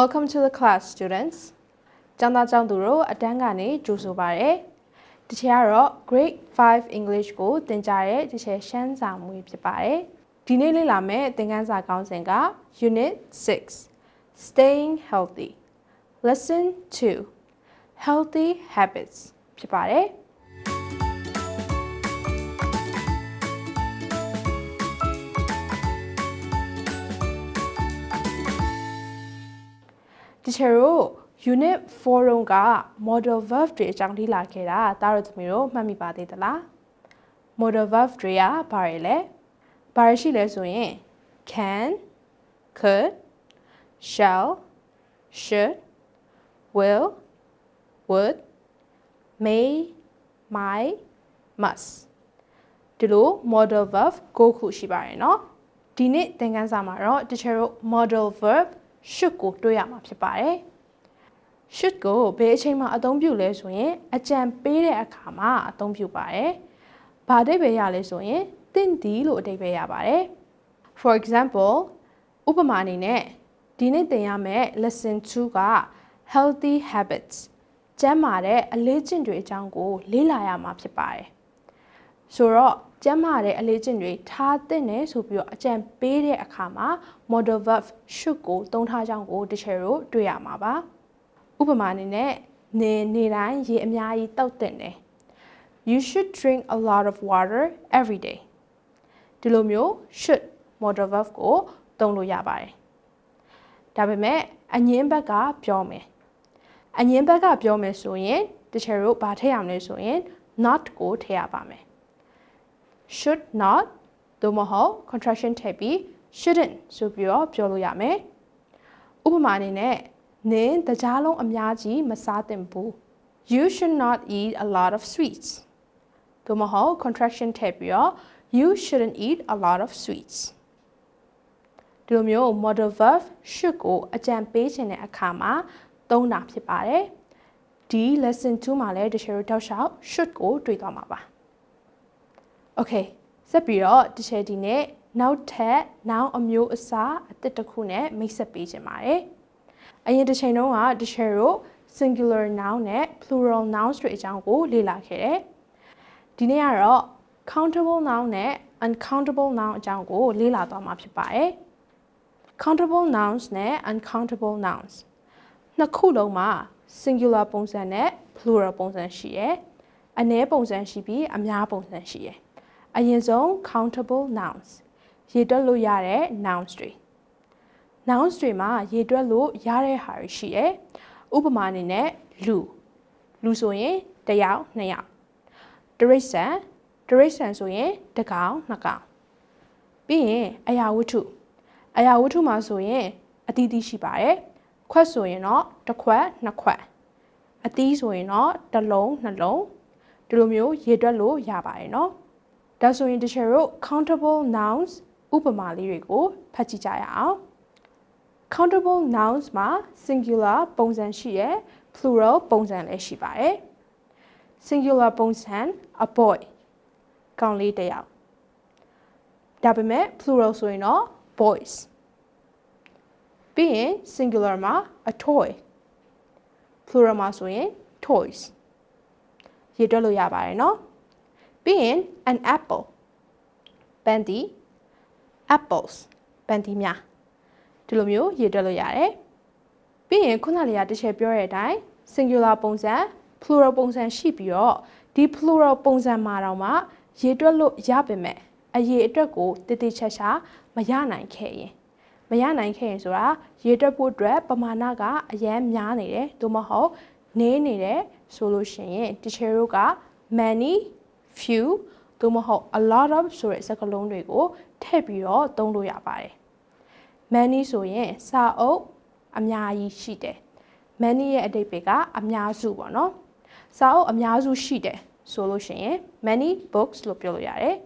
Welcome to the class students ကျောင်းသားကျောင်းသူတို့အတန်းကနေကြိုဆိုပါရစေ။ဒီချက်ကတော့ Grade 5 English ကိုသင်ကြားတဲ့ဒီချက်ရှမ်းစာမွေးဖြစ်ပါတယ်။ဒီနေ့လေ့လာမယ့်သင်ခန်းစာခေါင်းစဉ်က Unit 6 Staying Healthy Lesson 2 Healthy Habits ဖြစ်ပါတယ်။ တချို့တို့ unit 4တုန်းက model verb တွေအကြောင်းလေ့လာခဲ့တာတားတို့သမီးတို့မှတ်မိပါသေးသလား model verb တွေကဘာတွေလဲဘာတွေရှိလဲဆိုရင် can could shall should will would may might must ဒီလို model verb ကိုခုရှိပါတယ်เนาะဒီနေ့သင်ခန်းစာမှာတော့တချို့တို့ model verb should ကိုတွေ့ရမှာဖြစ်ပါတယ် should ကိုဘယ်အချိန်မှာအသုံးပြုလဲဆိုရင် အကြံပေးတဲ့အခါမှာအသုံးပြုပါတယ်။ဘာအဓိပ္ပာယ်ရလဲဆိုရင်တင့်သည်လို့အဓိပ္ပာယ်ရပါတယ်။ For example ဥပမာအနေနဲ့ဒီနေ့သင်ရမယ့် lesson 2က healthy habits ကျန်းမာတဲ့အလေးကျင့်တွေအကြောင်းကို လေ့လာရမှာဖြစ်ပါတယ်။ဆိုတော့ ကျန်းမာတဲ့အလေးကျင့်တွေထားသင့်တယ်ဆိုပြီးတော့အကြံပေးတဲ့အခါမှာ model verb should ကိုသုံးထားကြောင်းကိုတစ်ချက်တို့တွေ့ရမှာပါဥပမာအနေနဲ့နေနေတိုင်းရေအများကြီးတောက်သင့်တယ် you should drink a lot of water every day ဒီလိုမျိုး should model verb ကိုသုံးလို့ရပါတယ်ဒါပေမဲ့အငင်းဘက်ကပြောမယ်အငင်းဘက်ကပြောမယ်ဆိုရင်တချို့တို့ဗာထည့်ရမလဲဆိုရင် not ကိုထည့်ရပါမယ် should not သို့မဟုတ် contraction ထည့်ပြီး shouldn't ဆိုပြီးတော့ပြောလို့ရမယ်ဥပမာအနေနဲ့နင်းတကြားလုံးအများကြီးမစားသင့်ဘူး you should not eat a lot of sweets သို့မဟုတ် contraction ထည့်ပြီးတော့ you shouldn't eat a lot of sweets ဒီလိုမျိုး model verb should ကိုအကြံပေးခြင်းတဲ့အခါမှာသုံးတာဖြစ်ပါတယ်ဒီ lesson 2မှာလည်းတချို့တောက်လျှောက် should ကိုတွေ့သွားမှာပါ Okay ဆက်ပြီးတော့တစ်ချက်ဒီနဲ့နောက်ထပ် noun အမျိုးအစားအသစ်တစ်ခုနဲ့မိတ်ဆက်ပေးခြင်းပါတယ်။အရင်တစ်ချိန်တုန်းကတစ်ချက်တို့ singular noun နဲ့ plural nouns တွေအကြောင်းကိုလေ့လာခဲ့တယ်။ဒီနေ့ကတော့ countable noun နဲ့ uncountable noun အကြောင်းကိုလေ့လာသွားမှာဖြစ်ပါတယ်။ countable nouns နဲ့ uncountable nouns နှစ်ခုလုံးမှာ singular ပုံစံနဲ့ plural ပုံစံရှိရယ်။အနည်းပုံစံရှိပြီးအများပုံစံရှိရယ် အရင်ဆုံး countable nouns ရေတွက်လို့ရတဲ့ nouns တွေ nouns တွေမှာရေတွက်လို့ရတဲ့ဟာတွေရှိတယ်ဥပမာအနေနဲ့လူလူဆိုရင်တယောက်နှစ်ယောက်တရိษံတရိษံဆိုရင်တကောင်နှစ်ကောင်ပြီးရင်အရာဝတ္ထုအရာဝတ္ထုမှာဆိုရင်အသီးသီးရှိပါတယ်ခွက်ဆိုရင်တော့တစ်ခွက်နှစ်ခွက်အသီးဆိုရင်တော့တစ်လုံးနှလုံးဒီလိုမျိုးရေတွက်လို့ရပါတယ်เนาะ ဒါဆိုရင်တချို့တို့ countable nouns ဥပမာလေးတွေကိုဖတ်ကြည့်ကြရအောင် countable nouns မှာ singular ပုံစံရှိရယ် plural ပုံစံလည်းရှိပါတယ် singular ပုံစံ a boy ကောင်လေးတစ်ယောက်ဒါပေမဲ့ plural ဆိုရင်တော့ boys ပြီးရင် singular မှာ a toy plural မှာဆိုရင် toys ရေးတွက်လို့ရပါတယ်เนาะ ပြီးရင် an apple ပန်းတီ apples ပန်းတီများဒီလိုမျိုးရေးတွက်လို့ရတယ်ပြီးရင်ခုနလေးကတစ်ချက်ပြောတဲ့အတိုင်း singular ပုံစံ plural ပုံစံရှိပြီးတော့ဒီ plural ပုံစံမှာတော့မှရေးတွက်လို့ရပါမယ်အရေးအတွက်ကိုတည်တည်ချာချာမရနိုင်ခဲ့ရင်မရနိုင်ခဲ့ရင်ဆိုတာရေတွက်ဖို့အတွက်ပမာဏကအရန်များနေတယ်သို့မဟုတ်နေနေတယ်ဆိုလို့ရှိရင် teacher တို့က many few သို့မဟုတ် a lot of ဆိုတဲ့စကားလုံးတွေကိုထည့်ပြီးတော့သုံးလို့ရပါတယ် many ဆိုရင်စာအုပ်အများကြီးရှိတယ် many ရဲ့အဓိပ္ပာယ်ကအများစုပေါ့နော်စာအုပ်အများစုရှိတယ်ဆိုလို့ရှိရင် many books လို့ပြောလို့ရတယ်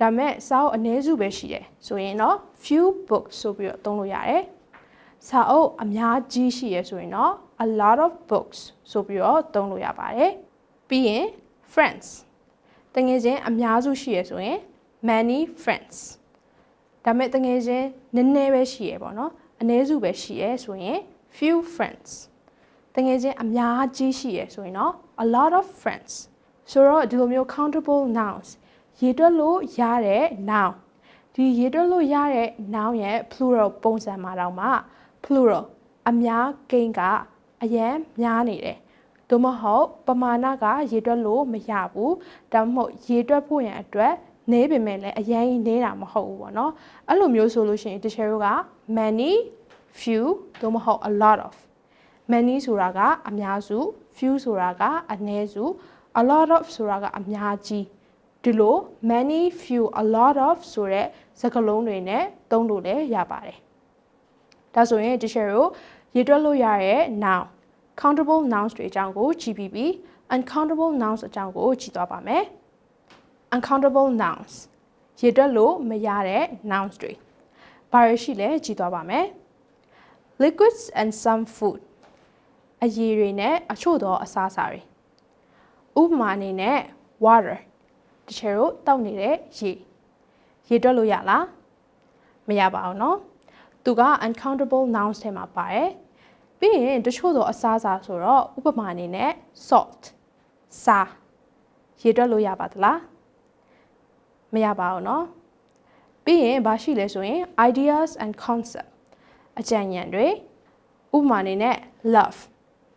ဒါမဲ့စာအုပ်အနည်းစုပဲရှိတယ်ဆိုရင်တော့ few books ဆိုပြီးတော့သုံးလို့ရတယ်စာအုပ်အများကြီးရှိရဆိုရင်တော့ a lot of books ဆိုပြီးတော့သုံးလို့ရပါတယ်ပြီးရင် friends တငယ်ချင်းအများစုရှိရဆိုရင် many friends ဒါမဲ့တငယ်ချင်းနည်းနည်းပဲရှိရပေါ့နော်အနည်းစုပဲရှိရဆိုရင် few friends တကယ်ချင်းအများကြီးရှိရဆိုရင်တော့ a lot of friends ဆိုတော့ဒီလိုမျိုး countable nouns ရေတွက်လို့ရတဲ့ noun ဒီရေတွက်လို့ရတဲ့ noun ရဲ့ plural ပုံစံမှာတော့မှ plural အများကိန်းကအရန်များနေတယ် သို့မဟုတ်ပမာဏကရေတွက်လို့မရဘူးဒါမှမဟုတ်ရေတွက်ဖို့ရန်အတွက်နေပေမဲ့လည်းအရင်ကြီးနေတာမဟုတ်ဘူးပေါ့နော်အဲ့လိုမျိုးဆိုလို့ရှိရင်တချို့က many few သို့မဟုတ် a lot of many ဆိုတာကအများစု few ဆိုတာကအနည်းစု a lot of ဆိုတာကအများကြီးဒီလို many few a lot of ဆိုတဲ့စကားလုံးတွေနဲ့သုံးလို့လည်းရပါတယ်ဒါဆိုရင်တချို့တို့ရေတွက်လို့ရတဲ့ noun countable nouns တွေအကြောင်းကိုကြည့်ပြီးပြီး uncountable nouns အကြောင်းကိုကြည့်သွားပါမယ် uncountable nouns ရေတွက်လို့မရတဲ့ nouns တွေဘာတွေရှိလဲကြည့်သွားပါမယ် liquids and some food အရည်တွေနဲ့အချို့သောအစားအစာတွေဥပမာအနေနဲ့ water တချို့တို့တောက်နေတဲ့ရေရေတွက်လို့ရလားမရပါဘူးเนาะသူက uncountable nouns ထဲမှာပါတယ် ပြီးရင်တချို့သောအစားအစာဆိုတော့ဥပမာအနေနဲ့ salt စာရေတွက်လို့ရပါသလားမရပါဘူးเนาะပြီးရင်ဘာရှိလဲဆိုရင် ideas and concept အကြံဉာဏ်တွေဥပမာအနေနဲ့ love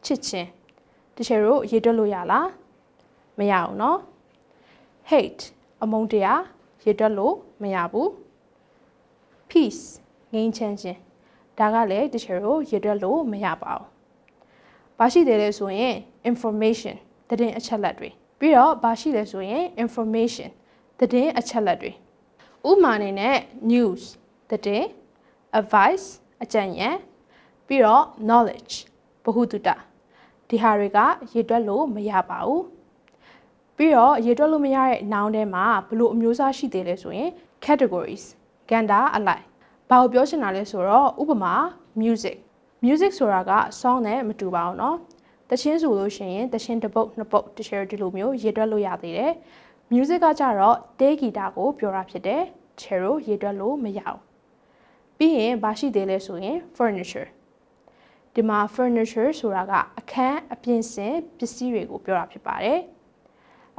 ချစ်ချင်းတချို့တို့ရေတွက်လို့ရလားမရဘူးเนาะ hate အမုန်းတရားရေတွက်လို့မရဘူး peace ငြိမ်းချမ်းခြင်း ဒါကလည်းတချို့တို့ရေတွက်လို့မရပါဘူး။ဘာရှိသေးလဲဆိုရင် information သတင်းအချက်လက်တွေပြီးတော့ဘာရှိလဲဆိုရင် information သတင်းအချက်လက်တွေဥပမာအနေနဲ့ news သတင်း advice အကြံဉာဏ်ပြီးတော့ knowledge ဗဟုသုတဒီဟာတွေကရေတွက်လို့မရပါဘူးပြီးတော့ရေတွက်လို့မရတဲ့ noun ထဲမှာဘလို့အမျိုးအစားရှိသေးလဲဆိုရင် categories ကန္တာအလိုက် ဘာကိုပြောချင်တာလဲဆိုတော့ဥပမာ music music ဆိုတာက song နဲ့မတူပါဘူးเนาะတချင်းဆိုလို့ရှိရင်တချင်းတစ်ပုတ်နှစ်ပုတ်တစ်ချယ်ဒီလိုမျိုးရေတွက်လို့ရသေးတယ် music ကကြတော့တေးဂီတာကိုပြောတာဖြစ်တယ်ချယ်ရိုရေတွက်လို့မရဘူးပြီးရင်ဘာရှိသေးလဲဆိုရင် furniture ဒီမှာ furniture ဆိုတာကအခန်းအပြင်ဆင်ပစ္စည်းတွေကိုပြောတာဖြစ်ပါတယ်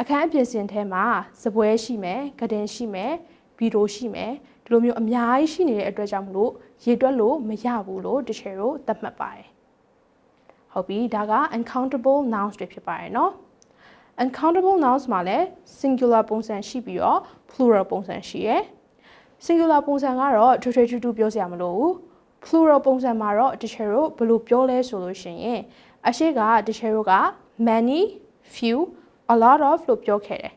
အခန်းအပြင်ဆင်ထဲမှာစပွဲရှိမယ်၊ကတင်ရှိမယ်၊ဗီဒီယိုရှိမယ် ဒီလိုမျိုးအများကြီးရှိနေတဲ့အတွက်ကြောင့်မလို့ရေတွက်လို့မရဘူးလို့တချို့တို့သတ်မှတ်ပါတယ်ဟုတ်ပြီဒါက uncountable nouns တွေဖြစ်ပါတယ်เนาะ uncountable nouns မှာလည်း singular ပုံစံရှိပြီးတော့ plural ပုံစံရှိရယ် singular ပုံစံကတော့ထွေထွေထူးထူးပြောစရာမလိုဘူး plural ပုံစံမှာတော့တချို့တို့ဘယ်လိုပြောလဲဆိုလို့ရှိရင်အရှိကတချို့တို့က many few a lot of လို့ပြောခဲ့တယ်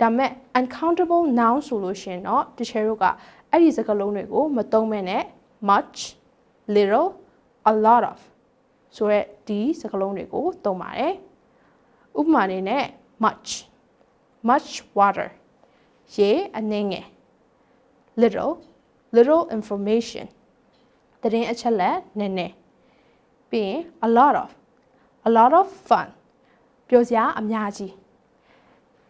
ဒါမဲ့ uncountable noun ဆိုလို့ရှိရင်တော့တချို့တို့က အဲ့ဒီစကားလုံးတွေကိုမသုံးမဲနဲ့ much little a lot of ဆိုရက်ဒီစကားလုံးတွေကိုသုံးပါတယ်ဥပမာအနေနဲ့ much much water ရေအနည်းငယ် little little information တရင်အချက်လက်နည်းနည်းပြီးရင် a lot of a lot of fun ပြောစရာအများကြီး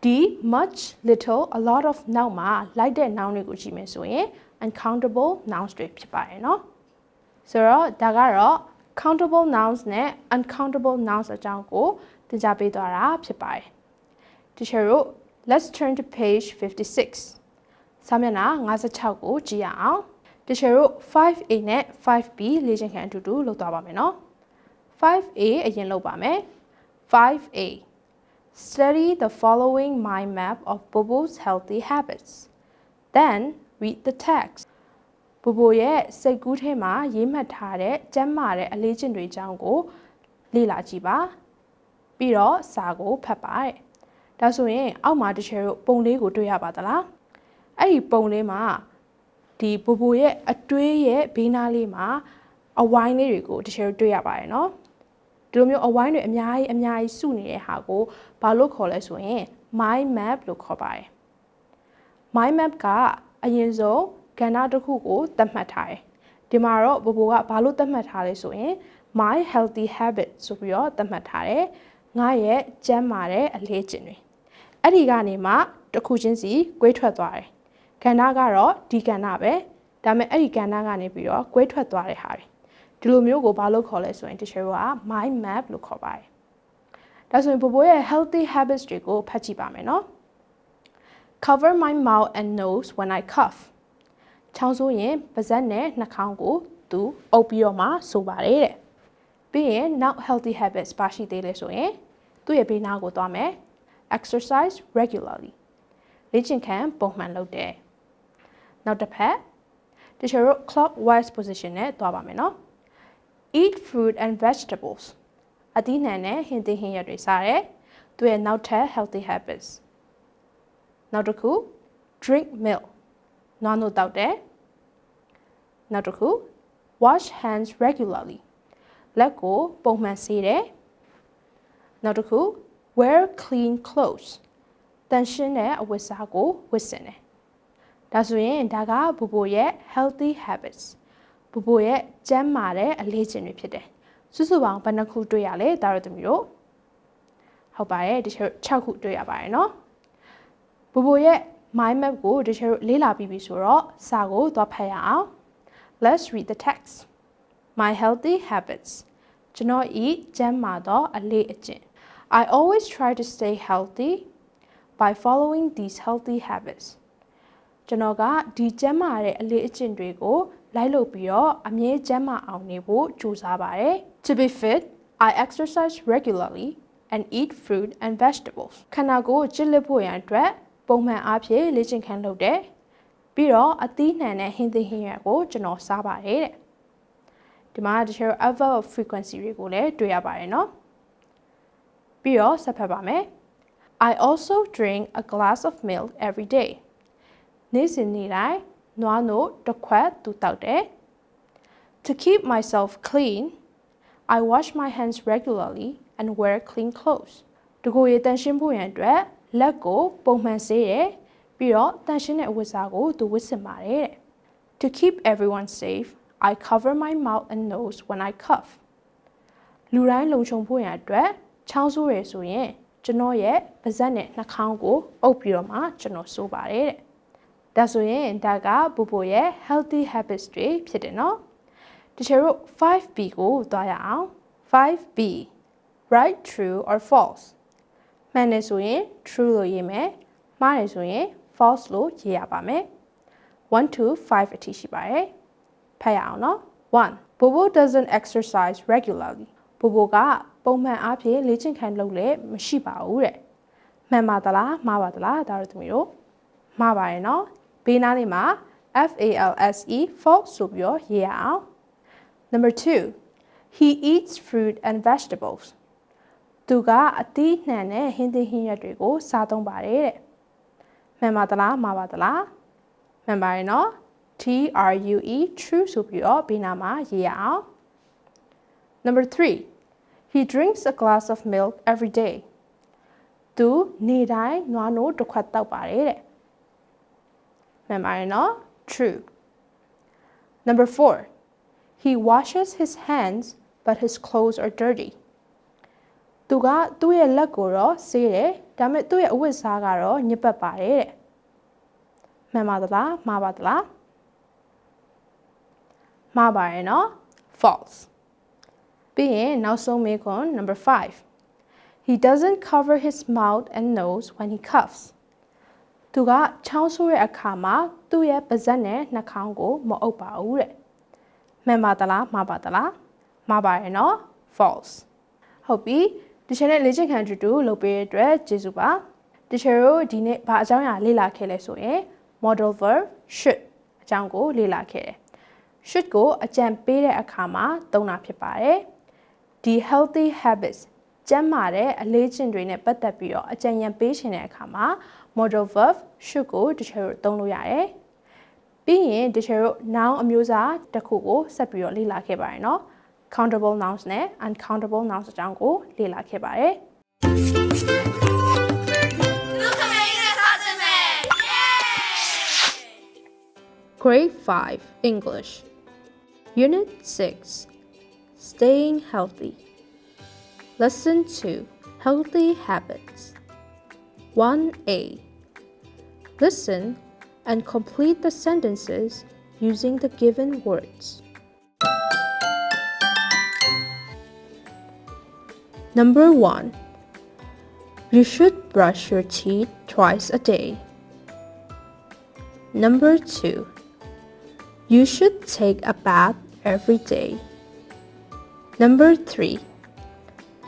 ဒီ much little a lot of နောက်မှာလိုက်တဲ့ noun တွေကိုကြည့်မယ်ဆိုရင် uncountable nouns တွေဖြစ်ပါတယ်เนาะဆိုတော့ဒါကတော့ countable nouns နဲ့ uncountable nouns အကြောင်းကိုသင်ကြားပေးသွားတာဖြစ်ပါတယ်တချို့တို့ let's turn to page 56စာမျက်နှာ56ကိုကြည့်ရအောင်တချို့တို့ 5A နဲ့ 5B လေ့ကျင့်ခန်းအတူတူလုပ်သွားပါမယ်เนาะ 5A အရင်လုပ်ပါမယ် 5A Study the following mind map of Bobo's healthy habits. Then read the text. ဘိုဘိုရဲ့စိတ်ကူးထဲမှာရေးမှတ်ထားတဲ့ကျမ်းမာတဲ့အလေးကျင့်တွေအကြောင်းကို လေ့လာကြည့်ပါ။ပြီးတော့စာကိုဖတ်ပါတဲ့။ဒါဆိုရင်အောက်မှာတစ်ချက်ပုံလေးကိုတွေ့ရပါသလား။အဲ့ဒီပုံလေးမှာဒီဘိုဘိုရဲ့အတွေးရဲ့ဘေးနားလေးမှာအဝိုင်းလေးတွေကိုတစ်ချက်တွေ့ရပါတယ်နော်။ ဒီလိုမျိုးအဝိုင်းတွေအများကြီးအများကြီးစုနေတဲ့ဟာကိုဘာလို့ခေါ်လဲဆိုရင် mind map လို့ခေါ်ပါတယ် mind map ကအရင်ဆုံးကဏ္ဍတစ်ခုကိုသတ်မှတ်ထားတယ်ဒီမှာတော့ဘိုဘိုကဘာလို့သတ်မှတ်ထားလဲဆိုရင် my healthy habit ဆိုပြီးတော့သတ်မှတ်ထားတယ်ငါရဲ့ကျန်းမာတဲ့အလေးကျင့်တွေအဲ့ဒီကနေမှတစ်ခုချင်းစီကွေးထွက်သွားတယ်ကဏ္ဍကတော့ဒီကဏ္ဍပဲဒါပေမဲ့အဲ့ဒီကဏ္ဍကနေပြီးတော့ကွေးထွက်သွားတဲ့ဟာတွေ ဒီလိုမျိုးကိုဘာလို့ခေါ်လဲဆိုရင် teacher တို့က mind map လို့ခေါ်ပါတယ်ဒါဆိုရင်ဘိုးဘိုးရဲ့ healthy habits တွေကိုဖတ်ကြည့်ပါမယ်နော် cover my mouth and nose when i cough ချောင်းဆိုးရင်ပါးစပ်နဲ့နှာခေါင်းကိုသူအုပ်ပြီးတော့မှဆိုပါတယ်တဲ့ပြီးရင် not healthy habits ပါရှိသေးလဲဆိုရင်သူ့ရဲ့ဘေးနားကိုသွားမယ် exercise regularly လေ့ကျင့်ခန်းပုံမှန်လုပ်တယ်နောက်တစ်ဖက်တချို့ clockwise position နဲ့သွားပါမယ်နော် eat fruit and vegetables အသီးနှံနဲ့ဟင်းသီးဟင်းရွက်တွေစားတယ်သူရဲ့နောက်ထပ် healthy habits နောက်တစ်ခု drink milk နွားနို့တောက်တယ်နောက်တစ်ခု wash hands regularly လက်ကိုပုံမှန်ဆေးတယ်နောက်တစ်ခု wear clean clothes တန်ရှင်းတဲ့အဝတ်အစားကိုဝတ်ဆင်တယ်ဒါဆိုရင်ဒါကဘူဘူရဲ့ healthy habits ဘူဘူရဲ့ကျန်းမာတဲ့အလေးချိန်တွေဖြစ်တယ်စုစုပေါင်းဘယ်နှခုတွေ့ရလဲဒါတော့သမီးတို့ဟုတ်ပါတယ်တချို့6ခုတွေ့ရပါတယ်เนาะဘူဘူရဲ့ mind map ကိုတချို့လေ့လာပြီးပြီဆိုတော့စာကိုသွားဖတ်ရအောင် let's read the text my healthy habits ကျွန်တော်ဤကျန်းမာသောအလေးအကျင့် I always try to stay healthy by following these healthy habits ကျွန်တော်ကဒီကျန်းမာတဲ့အလေးအကျင့်တွေကို လိုက်လုပ်ပြီးတော့အမြဲကျန်းမာအောင်နေဖို့ကြိုးစားပါတယ်။ To be fit, I exercise regularly and eat fruit and vegetables. ခန္ဓာကိုယ်ကျစ်လစ်ဖို့ရန်အတွက်ပုံမှန်အားဖြင့်လေ့ကျင့်ခန်းလုပ်တယ်။ပြီးတော့အသီးနှံနဲ့ဟင်းသီးဟင်းရွက်ကိုကျွန်တော်စားပါတယ်တဲ့။ဒီမှာတချို့ alpha frequency တွေကိုလည်းတွေ့ရပါတယ်နော်။ပြီးတော့ဆက်ဖတ်ပါမယ်။ I also drink a glass of milk every day. နေ့စဉ်နေ့တိုင်း နွားနို့တစ်ခွက်သူတောက်တယ် To keep myself clean I wash my hands regularly and wear clean clothes တကိုယ်ရည်တန်ရှင်းဖို့ရန်အတွက်လက်ကိုပုံမှန်ဆေးတယ်ပြီးတော့တန်ရှင်းတဲ့အဝတ်အစားကိုသူဝတ်ဆင်ပါတယ်တဲ့ To keep everyone safe I cover my mouth and nose when I cough လူတိုင်းလုံခြုံဖို့ရန်အတွက်ချောင်းဆိုးရယ်ဆိုရင်ကျွန်တော်ရဲ့ပါးစပ်နဲ့နှာခေါင်းကိုအုပ်ပြီးတော့မှကျွန်တော်ဆိုးပါတယ်တဲ့ ဒါဆိုရင်ဒါကဘူဘူရဲ့ healthy habits တွေဖြစ်တယ်နော်တချို့ 5B ကိုသွားရအောင် 5B right true or false မှန်တယ်ဆိုရင် true လို့ရေးမယ်မှားတယ်ဆိုရင် false လို့ရေးရပါမယ်1 to 5အထိရှိပါတယ်ဖတ်ရအောင်နော်1 Bobo doesn't exercise regularly Bobo ကပုံမှန်အားဖြင့်လေ့ကျင့်ခန်းလုပ်လဲမရှိပါဘူးတဲ့မှန်ပါသလားမှားပါသလားဒါတော့သမီးတို့မှားပါတယ်နော် ဘေးနားလေးမှာ F A L S E false ဆိုပြီးတော့ရေးရအောင် Number 2 he eats fruit and vegetables သူကအသီးနှံနဲ့ဟင်းသီးဟင်းရွက်တွေကိုစားသုံးပါတယ်တဲ့မှန်ပါသလားမှားပါသလားမှန်ပါတယ်နော် T R U E true ဆိုပြီးတော့ဘေးနားမှာရေးရအောင် Number 3 He drinks a glass of milk every day သူနေတိုင်းနွားနို့တစ်ခွက်တောက်ပါတယ်တဲ့ မှန်ပါတယ်နော် True Number 4 He washes his hands but his clothes are dirty သူကသူ့ရဲ့လက်ကိုတော့ဆေးတယ်ဒါပေမဲ့သူ့ရဲ့အဝတ်စားကတော့ညစ်ပတ်ပါတယ်တဲ့မှန်ပါသလားမှားပါသလားမှားပါတယ်နော် false ပြီးရင်နောက်ဆုံးမေးခွန်း number 5 He doesn't cover his mouth and nose when he coughs သူကချောင်းဆိုးတဲ့အခါမှာသူ့ရဲ့ပါးစပ်နဲ့နှာခေါင်းကိုမအုပ်ပါဘူးတဲ့မှန်ပါသလားမှားပါသလားမှားပါတယ်နော် false ဟုတ်ပြီဒီချက်နဲ့လေ့ကျင့်ခန်းတူတူလုပ်ပေးတဲ့အတွက်ကျေးဇူးပါဒီချက်တို့ဒီနေ့ဘာအကြောင်းအရာလေ့လာခဲ့လဲဆိုရင် model verb should အကြောင်းကိုလေ့လာခဲ့တယ် should ကိုအကြံပေးတဲ့အခါမှာသုံးတာဖြစ်ပါတယ်ဒီ healthy habits ကျန်းမာတဲ့အလေးကျင့်တွေနဲ့ပတ်သက်ပြီးတော့အကြံဉာဏ်ပေးရှင်တဲ့အခါမှာ model verb should ကိုတချို့သုံးလို့ရတယ်။ပြီးရင်တချို့ noun အမျိုးအစားတစ်ခုကိုဆက်ပြီးတော့လေ့လာခဲ့ပါတယ်နော်။ countable nouns နဲ့ uncountable nouns အကြောင်းကိုလေ့လာခဲ့ပါတယ်။ လူခမေးနဲ့စားစင်မယ် Grade 5 English Unit 6 Staying Healthy Lesson 2 Healthy Habits 1A Listen and complete the sentences using the given words. Number 1 You should brush your teeth twice a day. Number 2 You should take a bath every day. Number 3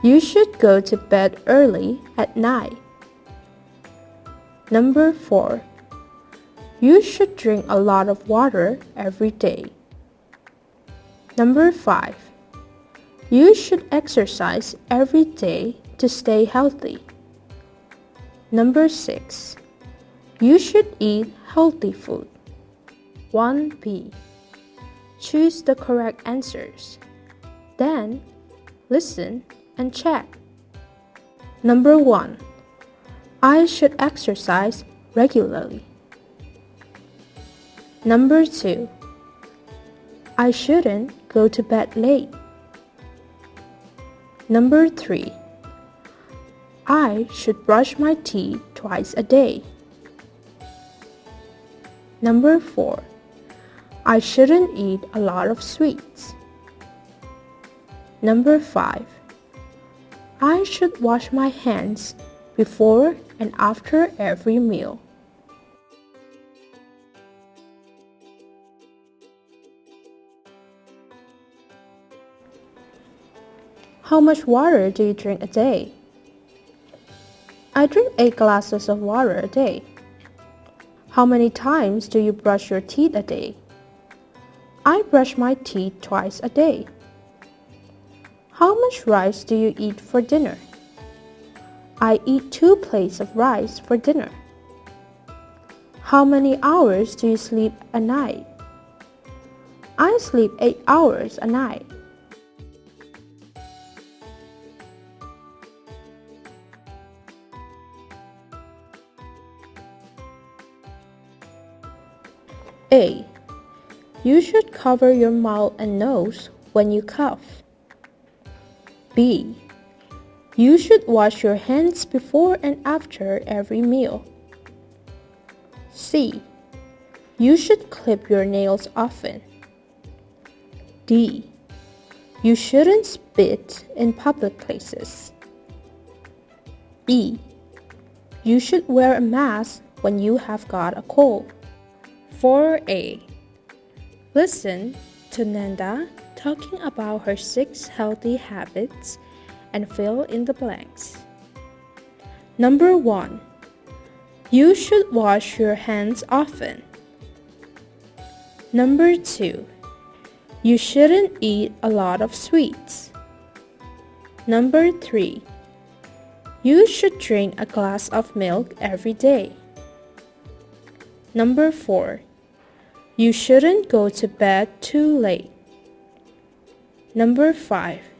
You should go to bed early at night. Number 4 You should drink a lot of water every day. Number 5 You should exercise every day to stay healthy. Number 6 You should eat healthy food. 1b Choose the correct answers. Then listen and check. Number 1 I should exercise regularly. Number 2 I shouldn't go to bed late. Number 3 I should brush my teeth twice a day. Number 4 I shouldn't eat a lot of sweets. Number 5 I should wash my hands before and after every meal. How much water do you drink a day? I drink 8 glasses of water a day. How many times do you brush your teeth a day? I brush my teeth twice a day. How much rice do you eat for dinner? I eat two plates of rice for dinner. How many hours do you sleep a night? I sleep 8 hours a night. A. You should cover your mouth and nose when you cough. B. You should wash your hands before and after every meal. C. You should clip your nails often. D. You shouldn't spit in public places. E. You should wear a mask when you have got a cold. 4a. Listen to Nanda talking about her six healthy habits and fill in the blanks. Number 1. You should wash your hands often. Number 2. You shouldn't eat a lot of sweets. Number 3. You should drink a glass of milk every day. Number 4. You shouldn't go to bed too late. Number 5.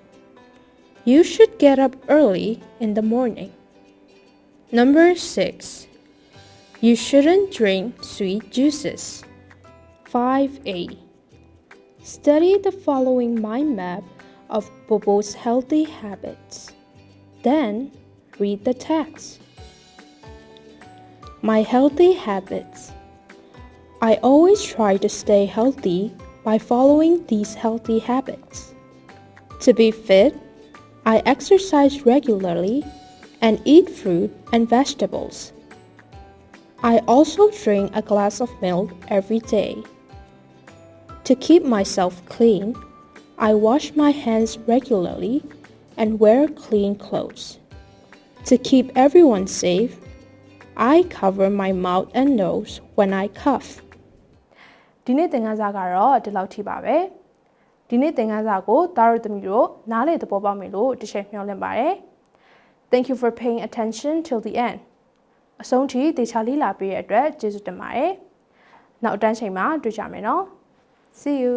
You should get up early in the morning. Number 6. You shouldn't drink sweet juices. 5a. Study the following mind map of Bobo's healthy habits. Then read the text. My healthy habits. I always try to stay healthy by following these healthy habits. To be fit, I exercise regularly and eat fruit and vegetables. I also drink a glass of milk every day. To keep myself clean, I wash my hands regularly and wear clean clothes. To keep everyone safe, I cover my mouth and nose when I cough. ဒီနေ့သင်ခန်းစာကတော့ဒီလောက်ထိပါပဲ ဒီနေ့သင်ခန်းစာကိုသားတို့သမီးတို့နားလေသဘောပေါက်မယ်လို့တစ်ချက်မျှော်လင့်ပါတယ် Thank you for paying attention till the end အဆုံးထိတေချာလေးလာပေးတဲ့အတွက်ကျေးဇူးတင်ပါတယ်နောက်အတန်းချိန်မှာတွေ့ကြမယ်နော် See you